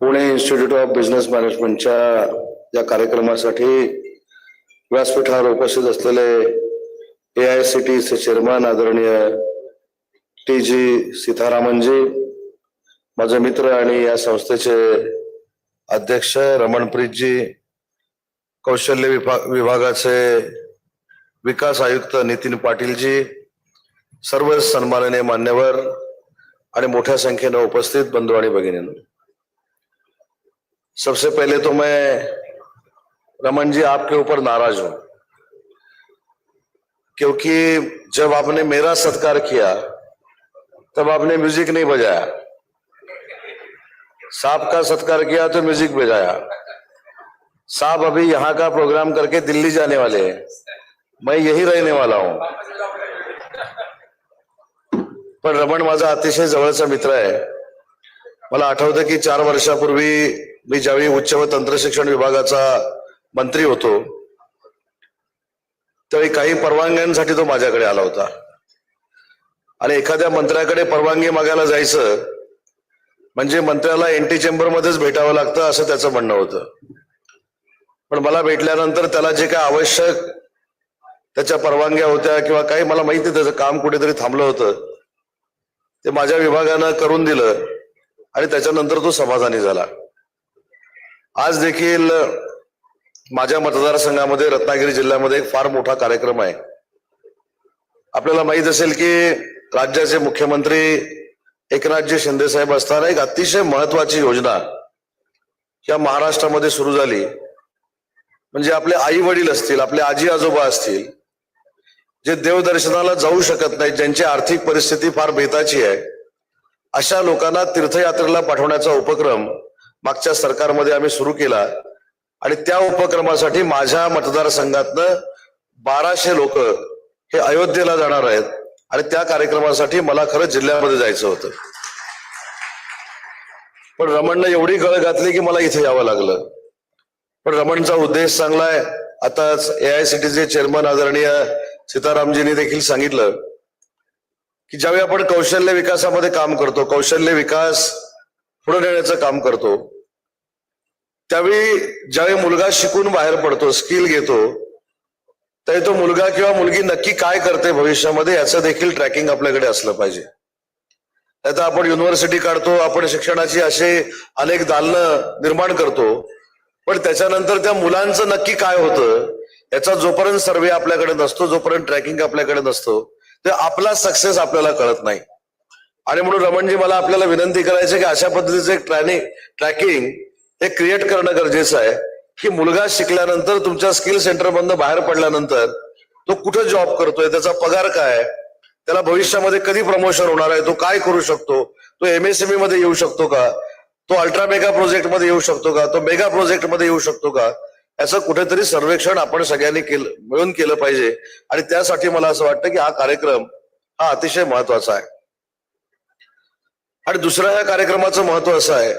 Pune institute of business मॅनेजमेंटच्या या कार्यक्रमासाठी व्यासपीठावर उपस्थित असलेले ए आय सी टी चे चेअरमन आदरणीय टी जी सीतारामनजी माझे मित्र आणि या संस्थेचे अध्यक्ष रमणप्रीतजी कौशल्य विभाग विभागाचे विकास आयुक्त नितीन पाटीलजी सर्व सन्माननीय मान्यवर आणि मोठ्या संख्येनं उपस्थित बंधू आणि भगिनींनो. सबसे पहले तो मैं रमन जी आपके ऊपर नाराज़ हूँ, क्योंकि जब आपने मेरा सत्कार किया, तब आपने म्यूज़िक नहीं बजाया। साहब का सत्कार किया तो म्यूज़िक बजाया। साहब अभी यहाँ का प्रोग्राम करके दिल्ली जाने वाले हैं। मैं यही रहने वाला हूँ। पण रमण माझा अतिशय जवळचा मित्र आहे। मला आठवतं की चार वर्षापूर्वी मी ज्यावेळी उच्च व तंत्रशिक्षण विभागाचा मंत्री होतो त्यावेळी काही परवानग्यांसाठी तो माझ्याकडे आला होता. आणि एखाद्या मंत्र्याकडे परवानगी मागायला जायचं म्हणजे मंत्र्याला एंटी चेंबर मध्येच भेटावं लागतं असं त्याचं म्हणणं होतं. पण मला भेटल्यानंतर त्याला जे काय आवश्यक त्याच्या परवानग्या होत्या किंवा काही मला माहिती त्याचं काम कुठेतरी थांबलं होतं ते माझ्या विभागानं करून दिलं आणि त्याच्यानंतर तो समाधानी झाला. आज देखील माझ्या मतदारसंघामध्ये रत्नागिरी जिल्ह्यामध्ये एक फार मोठा कार्यक्रम आहे. आपल्याला माहीत असेल की राज्याचे मुख्यमंत्री एकनाथजी शिंदे साहेब असताना एक अतिशय महत्वाची योजना या महाराष्ट्रामध्ये सुरू झाली. म्हणजे आपले आई वडील असतील आपले आजी आजोबा असतील जे देवदर्शनाला जाऊ शकत नाहीत ज्यांची आर्थिक परिस्थिती फार बेताची आहे अशा लोकांना तीर्थयात्रेला पाठवण्याचा उपक्रम मागच्या सरकारमध्ये आम्ही सुरू केला. आणि त्या उपक्रमासाठी माझ्या मतदारसंघातनं बाराशे लोक हे अयोध्येला जाणार आहेत. आणि त्या कार्यक्रमासाठी मला खरंच जिल्ह्यामध्ये जायचं होतं. पण रमणनं एवढी गळ घातली की मला इथे यावं लागलं. पण रमणचा उद्देश चांगला आहे. आताच ए आय सी टीचे चेअरमन आदरणीय सीतारामजींनी देखील सांगितलं की ज्यावेळी आपण कौशल्य विकासामध्ये काम करतो कौशल्य विकास पुढे नेण्याचं काम करतो त्यावेळी ज्यावेळी मुलगा शिकून बाहेर पडतो स्किल घेतो तर तो मुलगा किंवा मुलगी नक्की काय करते भविष्यामध्ये याचं देखील ट्रॅकिंग आपल्याकडे असलं पाहिजे. आता आपण युनिव्हर्सिटी काढतो आपण शिक्षणाची असे अनेक दालनं निर्माण करतो पण त्याच्यानंतर त्या मुलांचं नक्की काय होतं याचा जोपर्यंत सर्वे आपल्याकडे नसतो जोपर्यंत ट्रॅकिंग आपल्याकडे नसतो ते आपला सक्सेस आपल्याला कळत नाही. आणि म्हणून रमणजी मला आपल्याला विनंती करायची की अशा पद्धतीचं एक ट्रॅनिंग ट्रॅकिंग हे क्रिएट करणं गरजेचं आहे. की मुलगा शिकल्यानंतर तुमच्या स्किल सेंटर मधनं बाहेर पडल्यानंतर तो कुठं जॉब करतोय त्याचा पगार काय त्याला भविष्यामध्ये कधी प्रमोशन होणार आहे तो काय करू शकतो तो एमएसएमई मध्ये येऊ शकतो का तो अल्ट्रा मेगा प्रोजेक्टमध्ये येऊ शकतो का तो मेगा प्रोजेक्टमध्ये येऊ शकतो का याचं कुठेतरी सर्वेक्षण आपण सगळ्यांनी केलं मिळून केलं पाहिजे. आणि त्यासाठी मला असं वाटतं की हा कार्यक्रम हा अतिशय महत्त्वाचा आहे. आणि दुसऱ्या या कार्यक्रमाचं महत्त्व असं आहे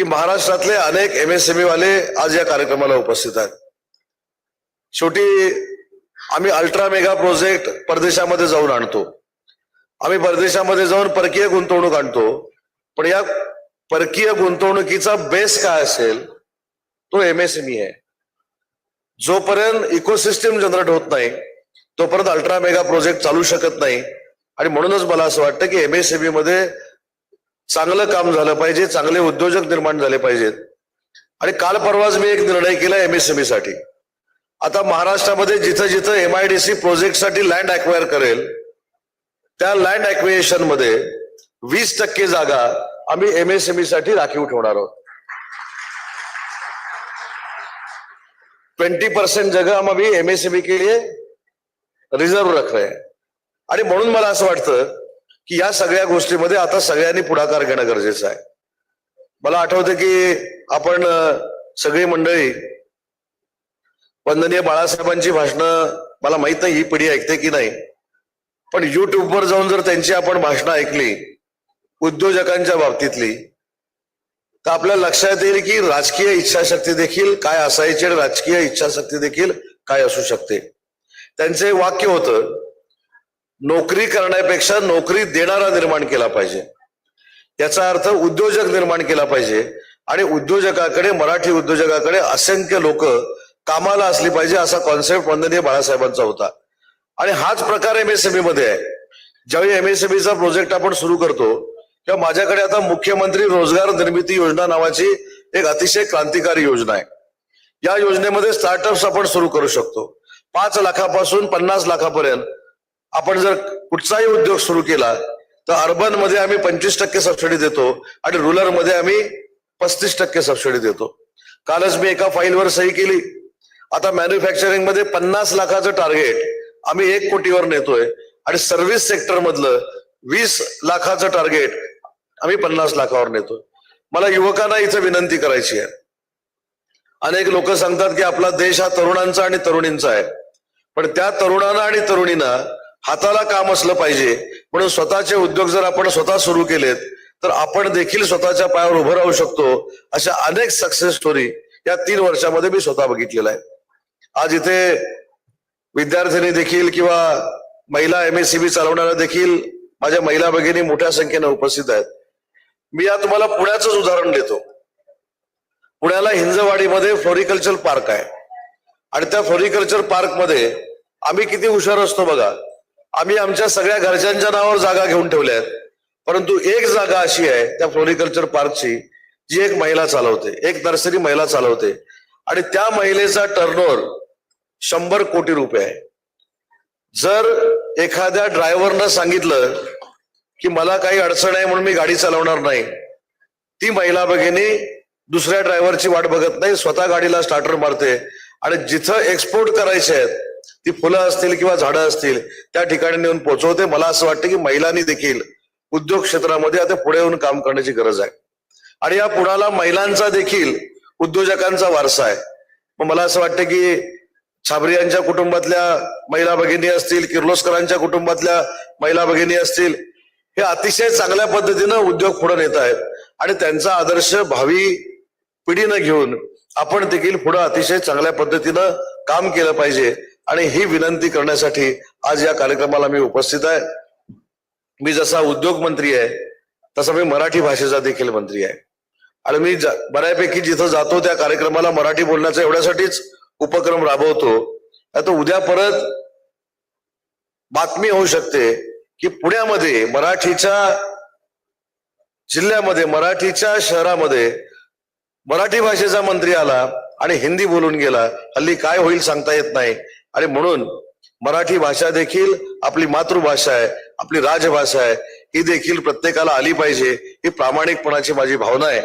की महाराष्ट्रातले अनेक एमएसएमई वाले आज या कार्यक्रमाला उपस्थित आहेत. शेवटी आम्ही अल्ट्रा मेगा प्रोजेक्ट परदेशामध्ये जाऊन आणतो. आम्ही परदेशामध्ये जाऊन परकीय गुंतवणूक आणतो. पण या परकीय गुंतवणुकीचा बेस काय असेल तो एमएसएमई आहे. जोपर्यंत इकोसिस्टम जनरेट होत नाही तोपर्यंत अल्ट्रा मेगा प्रोजेक्ट चालू शकत नाही. आणि म्हणूनच मला असं वाटतं की एमएसएमई मध्ये चांगलं काम झालं पाहिजे चांगले उद्योजक निर्माण झाले पाहिजेत. आणि काल परवाच मी एक निर्णय केला एमएसएमई साठी. आता महाराष्ट्रामध्ये जिथं जिथं एमआयडीसी प्रोजेक्टसाठी लँड अक्वायर करेल त्या लँड अक्विएशनमध्ये वीस टक्के जागा आम्ही एमएसएमई साठी राखीव ठेवणार आहोत. ट्वेंटी परसेंट जगह हम अभी एमएसएमई के लिए रिझर्व रख रहे हैं आणि म्हणून मला असं वाटतं की या सगळ्या गोष्टीमध्ये आता सगळ्यांनी पुढाकार घेणं गरजेचं आहे. मला आठवतं की आपण सगळी मंडळी वंदनीय बाळासाहेबांची भाषणं मला माहीत नाही ही पिढी ऐकते की नाही पण युट्यूबवर जाऊन जर त्यांची आपण भाषणं ऐकली उद्योजकांच्या बाबतीतली तर आपल्या लक्षात येईल की राजकीय इच्छाशक्ती देखील काय असायची आणि राजकीय इच्छाशक्ती देखील काय असू शकते. त्यांचे वाक्य होतं नोकरी करण्यापेक्षा नोकरी देणारा निर्माण केला पाहिजे. याचा अर्थ उद्योजक निर्माण केला पाहिजे आणि उद्योजकाकडे मराठी उद्योजकाकडे असंख्य लोक कामाला असली पाहिजे असा कॉन्सेप्ट वंदनीय बाळासाहेबांचा होता. आणि हाच प्रकार एमएसएमई मध्ये आहे. ज्यावेळी एमएसएमईचा प्रोजेक्ट आपण सुरू करतो तेव्हा माझ्याकडे आता मुख्यमंत्री रोजगार निर्मिती योजना नावाची एक अतिशय क्रांतिकारी योजना आहे. या योजनेमध्ये स्टार्टअप्स आपण सुरू करू शकतो. पाच लाखापासून पन्नास लाखापर्यंत आपण जर कुठचाही उद्योग सुरू केला तर अर्बनमध्ये आम्ही पंचवीस टक्के सबसिडी देतो आणि रुरलमध्ये आम्ही पस्तीस टक्के सबसिडी देतो. कालच मी एका फाईलवर सही केली. आता मॅन्युफॅक्चरिंगमध्ये पन्नास लाखाचं टार्गेट आम्ही एक कोटीवर नेतोय आणि सर्व्हिस सेक्टर मधलं वीस लाखाचं टार्गेट आम्ही पन्नास लाखावर नेतोय. मला युवकांना इथं विनंती करायची आहे. अनेक लोक सांगतात की आपला देश हा तरुणांचा आणि तरुणींचा आहे. पण त्या तरुणांना आणि तरुणींना हाताला काम असलं पाहिजे. म्हणून स्वतःचे उद्योग जर आपण स्वतः सुरू केलेत तर आपण देखील स्वतःच्या पायावर उभं राहू शकतो. अशा अनेक सक्सेस स्टोरी या तीन वर्षामध्ये मी स्वतः बघितलेला आहे. आज इथे विद्यार्थिनी देखील किंवा महिला एम एस चालवणाऱ्या देखील माझ्या महिला भगिनी मोठ्या संख्येने उपस्थित आहेत. मी या तुम्हाला पुण्याचंच उदाहरण देतो. पुण्याला हिंजवाडीमध्ये फ्लोरिकल्चर पार्क आहे. आणि त्या फ्लोरिकल्चर पार्कमध्ये आम्ही किती हुशार असतो बघा. आम्ही आमच्या सगळ्या घरच्यांच्या नावावर जागा घेऊन ठेवल्या आहेत. परंतु एक जागा अशी आहे त्या फ्लोरिकल्चर पार्कची जी एक महिला चालवते एक नर्सरी महिला चालवते. आणि त्या महिलेचा टर्नओव्हर शंभर कोटी रुपये आहे. जर एखाद्या ड्रायव्हरनं सांगितलं की मला काही अडचण आहे म्हणून मी गाडी चालवणार नाही ती महिला भगिनी दुसऱ्या ड्रायव्हरची वाट बघत नाही स्वतः गाडीला स्टार्टर मारते आणि जिथं एक्सपोर्ट करायचे आहेत ती फुलं असतील किंवा झाडं असतील त्या ठिकाणी नेऊन पोहोचवते मला असं वाटतं की महिलांनी देखील उद्योग क्षेत्रामध्ये आता पुढे येऊन काम करण्याची गरज आहे. आणि या पुण्याला महिलांचा देखील उद्योजकांचा वारसा आहे. मग मला असं वाटतं की छाबरी यांच्या कुटुंबातल्या महिला भगिनी असतील किर्लोस्करांच्या कुटुंबातल्या महिला भगिनी असतील हे अतिशय चांगल्या पद्धतीनं उद्योग पुढे नेत आहेत. आणि त्यांचा आदर्श भावी पिढीनं घेऊन आपण देखील पुढे अतिशय चांगल्या पद्धतीनं काम केलं पाहिजे. आणि ही विनंती करण्यासाठी आज या कार्यक्रमाला मी उपस्थित आहे. मी जसा उद्योग मंत्री आहे तसा मी मराठी भाषेचा देखील मंत्री आहे. आणि मी बऱ्यापैकी जिथं जातो त्या कार्यक्रमाला मराठी बोलण्याचा एवढ्यासाठीच उपक्रम राबवतो. आता उद्या परत बातमी होऊ शकते की पुण्यामध्ये मराठीच्या जिल्ह्यामध्ये मराठीच्या शहरामध्ये मराठी भाषेचा मंत्री आला आणि हिंदी बोलून गेला. हल्ली काय होईल सांगता येत नाही. आणि म्हणून मराठी भाषा देखील आपली मातृभाषा आहे आपली राजभाषा आहे ही देखील प्रत्येकाला आली पाहिजे ही प्रामाणिकपणाची माझी भावना आहे.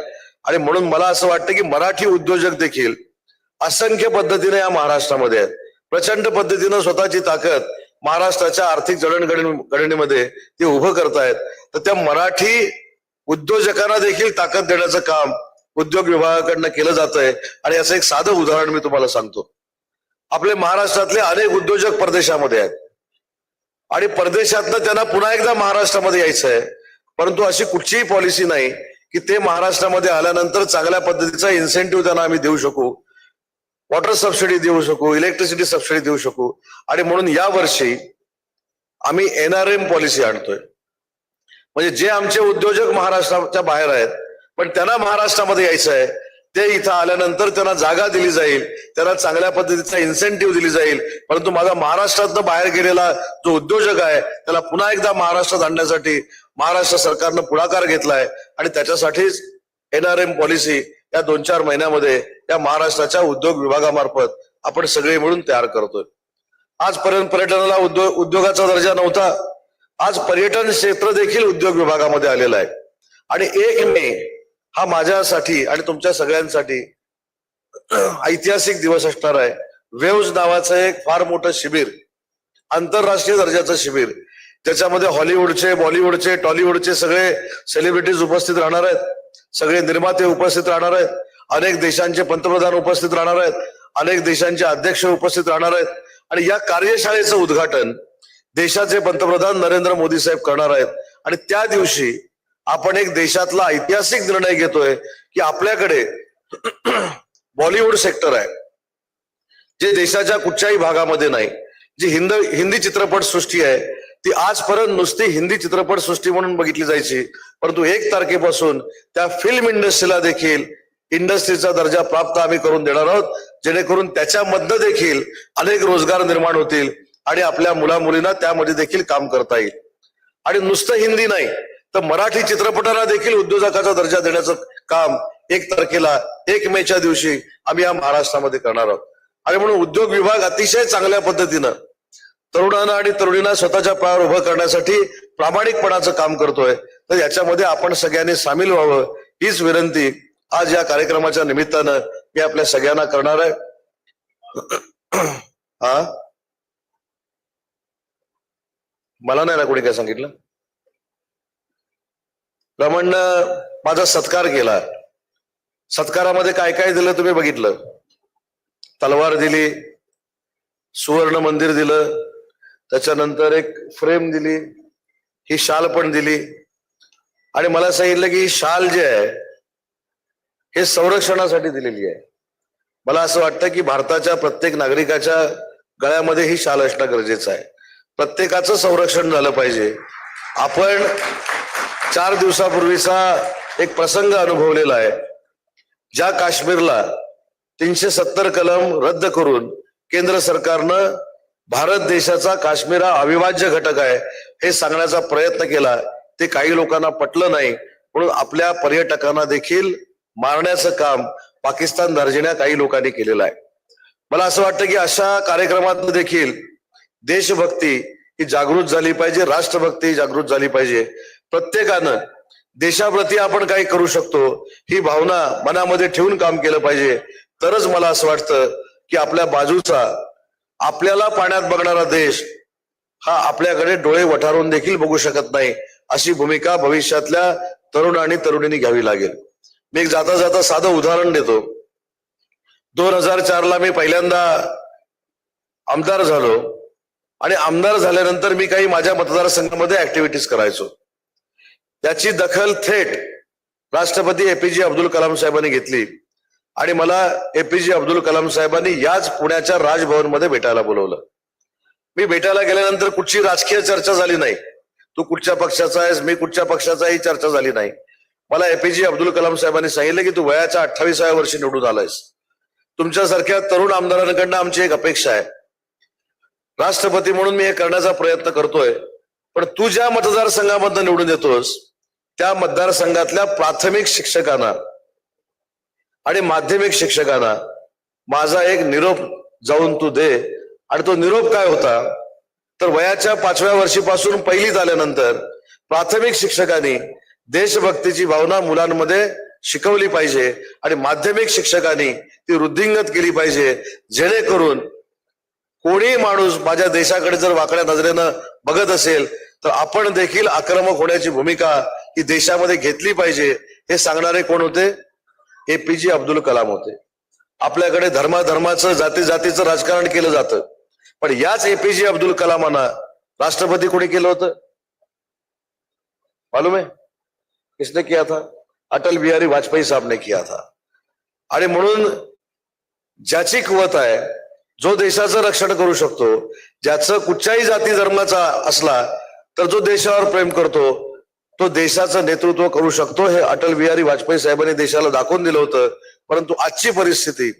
आणि म्हणून मला असं वाटतं की मराठी उद्योजक देखील असंख्य पद्धतीने या महाराष्ट्रामध्ये आहेत. प्रचंड पद्धतीनं स्वतःची ताकद महाराष्ट्राच्या आर्थिक जडणघडण घडणीमध्ये ते उभं करतायत. तर त्या मराठी उद्योजकांना देखील ताकद देण्याचं काम उद्योग विभागाकडनं केलं जात आहे आणि याचं एक साधं उदाहरण मी तुम्हाला सांगतो. आपले महाराष्ट्रातले अनेक उद्योजक परदेशामध्ये आहेत. आणि परदेशातनं त्यांना पुन्हा एकदा महाराष्ट्रामध्ये यायचं आहे. परंतु अशी कुठचीही पॉलिसी नाही की ते महाराष्ट्रामध्ये आल्यानंतर चांगल्या पद्धतीचा इन्सेंटिव्ह त्यांना आम्ही देऊ शकू. वॉटर सबसिडी देऊ शकू इलेक्ट्रिसिटी सबसिडी देऊ शकू. आणि म्हणून या वर्षी आम्ही एनआरएम पॉलिसी आणतोय. म्हणजे जे आमचे उद्योजक महाराष्ट्राच्या बाहेर आहेत पण त्यांना महाराष्ट्रामध्ये यायचं आहे. ते इथं आल्यानंतर त्यांना जागा दिली जाईल त्यांना चांगल्या पद्धतीचा इन्सेंटिव्ह दिली जाईल. परंतु माझा महाराष्ट्रातनं बाहेर गेलेला जो उद्योजक आहे त्याला पुन्हा एकदा महाराष्ट्रात आणण्यासाठी महाराष्ट्र सरकारनं पुढाकार घेतलाय. आणि त्याच्यासाठीच एनआरएम पॉलिसी या दोन चार महिन्यामध्ये या महाराष्ट्राच्या उद्योग विभागामार्फत आपण सगळे मिळून तयार करतोय. आजपर्यंत पर्यटनाला उद्योग उद्योगाचा दर्जा नव्हता. आज पर्यटन क्षेत्र देखील उद्योग विभागामध्ये आलेलं आहे. आणि एक मे हा माझ्यासाठी आणि तुमच्या सगळ्यांसाठी ऐतिहासिक दिवस असणार आहे. वेव्ज नावाचं एक फार मोठं शिबिर आंतरराष्ट्रीय दर्जाचं शिबिर त्याच्यामध्ये हॉलिवूडचे बॉलिवूडचे टॉलिवूडचे सगळे सेलिब्रिटीज उपस्थित राहणार आहेत. सगळे निर्माते उपस्थित राहणार आहेत. अनेक देशांचे पंतप्रधान उपस्थित राहणार आहेत. अनेक देशांचे अध्यक्ष उपस्थित राहणार आहेत. आणि या कार्यशाळेचं उद्घाटन देशाचे पंतप्रधान नरेंद्र मोदी साहेब करणार आहेत. आणि त्या दिवशी आपण एक देशातला ऐतिहासिक निर्णय घेतोय की आपल्याकडे बॉलिवूड सेक्टर आहे जे देशाच्या कुठच्याही भागामध्ये नाही. जी हिंद हिंदी चित्रपट सृष्टी आहे ती आजपर्यंत नुसती हिंदी चित्रपट सृष्टी म्हणून बघितली जायची. परंतु एक तारखेपासून त्या फिल्म इंडस्ट्रीला देखील इंडस्ट्रीचा दर्जा प्राप्त आम्ही करून देणार आहोत. जेणेकरून त्याच्यामधनं देखील अनेक रोजगार निर्माण होतील आणि आपल्या मुला मुलींना त्यामध्ये देखील काम करता येईल. आणि नुसतं हिंदी नाही तर मराठी चित्रपटाला देखील उद्योजकाचा दर्जा देण्याचं काम एक तारखेला एक मेच्या दिवशी आम्ही या महाराष्ट्रामध्ये करणार आहोत. आणि म्हणून उद्योग विभाग अतिशय चांगल्या पद्धतीनं तरुणांना आणि तरुणींना स्वतःच्या पायावर उभं करण्यासाठी प्रामाणिकपणाचं काम करतोय. तर याच्यामध्ये आपण सगळ्यांनी सामील व्हावं हीच विनंती आज या कार्यक्रमाच्या निमित्तानं मी आपल्या सगळ्यांना करणार आहे. हा? मला नाही ना कोणी काय सांगितलं? रमणनं माझा सत्कार केला. सत्कारामध्ये काय काय दिलं तुम्ही बघितलं? तलवार दिली सुवर्ण मंदिर दिलं त्याच्यानंतर एक फ्रेम दिली ही शाल पण दिली. आणि मला सांगितलं की शाल जे आहे हे संरक्षणासाठी दिलेली आहे. मला असं वाटतं की भारताच्या प्रत्येक नागरिकाच्या गळ्यामध्ये ही शाल असणं गरजेचं आहे. प्रत्येकाचं संरक्षण झालं पाहिजे. आपण चार दिवसापूर्वीचा एक प्रसंग अनुभवलेला आहे. ज्या काश्मीरला तीनशे सत्तर कलम रद्द करून केंद्र सरकारनं भारत देशाचा काश्मीर हा अविभाज्य घटक आहे हे सांगण्याचा प्रयत्न केला ते काही लोकांना पटलं नाही. म्हणून आपल्या पर्यटकांना देखील मारण्याचं काम पाकिस्तान दर्जिण्या काही लोकांनी केलेलं आहे. मला असं वाटतं की अशा कार्यक्रमात देखील देशभक्ती ही जागृत झाली पाहिजे राष्ट्रभक्ती जागृत झाली पाहिजे. प्रत्येकानं देशाप्रती आपण काही करू शकतो ही भावना मनामध्ये ठेवून काम केलं पाहिजे. तरच मला असं वाटतं की आपल्या बाजूचा आपल्याला पाण्यात बघणारा देश हा आपल्याकडे डोळे वठारून देखील बघू शकत नाही अशी भूमिका भविष्यातल्या तरुण आणि तरुणींनी घ्यावी लागेल. मी एक जाता जाता साधं उदाहरण देतो. दोन हजार चारला मी पहिल्यांदा आमदार झालो आणि आमदार झाल्यानंतर मी काही माझ्या मतदारसंघामध्ये ऍक्टिव्हिटीज करायचो. त्याची दखल थेट राष्ट्रपती एपीजे अब्दुल कलाम साहेबांनी घेतली. आणि मला एपीजे अब्दुल कलाम साहेबांनी याच पुण्याच्या राजभवनमध्ये भेटायला बोलवलं. मी भेटायला गेल्यानंतर कुठची राजकीय चर्चा झाली नाही. तू कुठच्या पक्षाचा आहेस मी कुठच्या पक्षाचा ही चर्चा झाली नाही. मला एपीजे अब्दुल कलाम साहेबांनी सांगितलं की तू वयाच्या अठ्ठावीसाव्या वर्षी निवडून आलायस. तुमच्यासारख्या तरुण आमदारांकडनं आमची एक अपेक्षा आहे. राष्ट्रपती म्हणून मी हे करण्याचा प्रयत्न करतोय पण तू ज्या मतदारसंघामधनं निवडून येतोस त्या मतदारसंघातल्या प्राथमिक शिक्षकांना आणि माध्यमिक शिक्षकांना माझा एक निरोप जाऊन तू दे. आणि तो निरोप काय होता? तर वयाच्या पाचव्या वर्षीपासून पहिलीत आल्यानंतर प्राथमिक शिक्षकांनी देशभक्तीची भावना मुलांमध्ये शिकवली पाहिजे आणि माध्यमिक शिक्षकांनी ती वृद्धिंगत केली पाहिजे. जेणेकरून कोणी माणूस माझ्या देशाकडे जर वाकड्या नजरेनं बघत असेल तर आपण देखील आक्रमक होण्याची भूमिका ही देशामध्ये घेतली पाहिजे हे सांगणारे कोण होते? एपीजे अब्दुल कलाम होते. आपल्याकडे धर्माधर्माचं जाती जातीचं राजकारण केलं जातं. पण याच एपीजे अब्दुल कलामांना राष्ट्रपती कोणी केलं होतं? मालूम है किसने किया था? अटल बिहारी वाजपेयी साहब ने किया था. आणि म्हणून ज्याची कुवत आहे जो देशाचं रक्षण करू शकतो ज्याचं कुठच्याही जाती धर्माचा असला तर जो देशावर प्रेम करतो तो देशाचं नेतृत्व करू शकतो हे अटल बिहारी वाजपेयी साहेबांनी देशाला दाखवून दिलं होतं. परंतु आजची परिस्थिती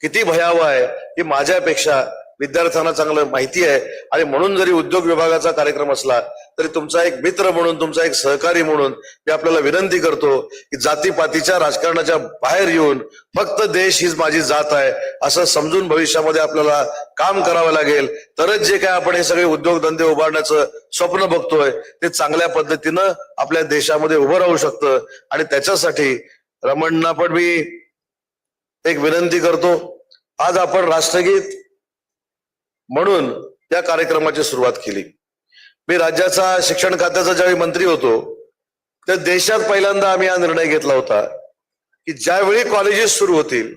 किती भयावह आहे ही माझ्यापेक्षा विद्यार्थ्यांना चांगलं माहिती आहे. आणि म्हणून जरी उद्योग विभागाचा कार्यक्रम असला तरी तुमचा एक मित्र म्हणून तुमचा एक सहकारी म्हणून मी आपल्याला विनंती करतो की जातीपातीच्या राजकारणाच्या बाहेर येऊन फक्त देश हीच माझी जात आहे असं समजून भविष्यामध्ये आपल्याला काम करावं लागेल. तरच जे काय आपण हे सगळे उद्योगधंदे उभारण्याचं स्वप्न बघतोय ते चांगल्या पद्धतीनं आपल्या देशामध्ये उभं राहू शकतं. आणि त्याच्यासाठी रमणना पण मी एक विनंती करतो. आज आपण राष्ट्रगीत म्हणून या कार्यक्रमाची सुरुवात केली. मी राज्याचा शिक्षण खात्याचा ज्यावेळी मंत्री होतो तर देशात पहिल्यांदा आम्ही हा निर्णय घेतला होता की ज्यावेळी कॉलेजेस सुरू होतील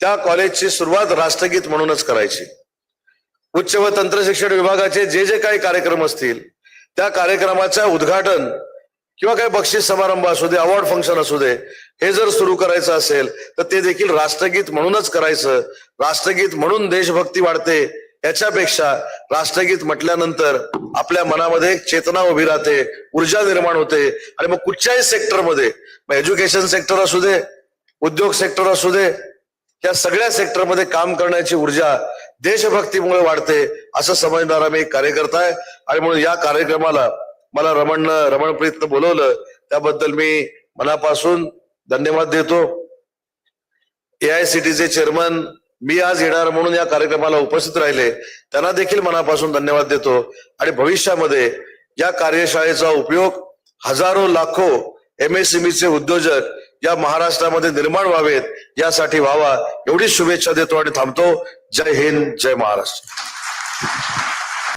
त्या कॉलेजची सुरुवात राष्ट्रगीत म्हणूनच करायची. उच्च व तंत्र शिक्षण विभागाचे जे जे काही कार्यक्रम असतील त्या कार्यक्रमाच्या उद्घाटन किंवा काही बक्षीस समारंभ असू दे अवॉर्ड फंक्शन असू दे हे जर सुरू करायचं असेल तर ते देखील राष्ट्रगीत म्हणूनच करायचं. राष्ट्रगीत म्हणून देशभक्ती वाढते. याच्यापेक्षा राष्ट्रगीत म्हटल्यानंतर आपल्या मनामध्ये एक चेतना उभी राहते ऊर्जा निर्माण होते. आणि मग कुठच्याही सेक्टरमध्ये मग एज्युकेशन सेक्टर असू दे उद्योग सेक्टर असू दे या सगळ्या सेक्टरमध्ये काम करण्याची ऊर्जा देशभक्तीमुळे वाढते असं समजणारा मी कार्यकर्ता आहे. आणि म्हणून या कार्यक्रमाला मला रमण रमणप्रीतनं बोलवलं त्याबद्दल मी मनापासून धन्यवाद देतो. एआयसीटीचे चेअरमन मी आज येणार म्हणून या कार्यक्रमाला उपस्थित राहिले. त्यांना देखील मनापासून धन्यवाद देतो. आणि भविष्यामध्ये या कार्यशाळेचा उपयोग हजारो लाखो एमएसएमईचे उद्योजक या महाराष्ट्रामध्ये निर्माण व्हावेत यासाठी व्हावा एवढी शुभेच्छा देतो आणि थांबतो. जय हिंद जय महाराष्ट्र.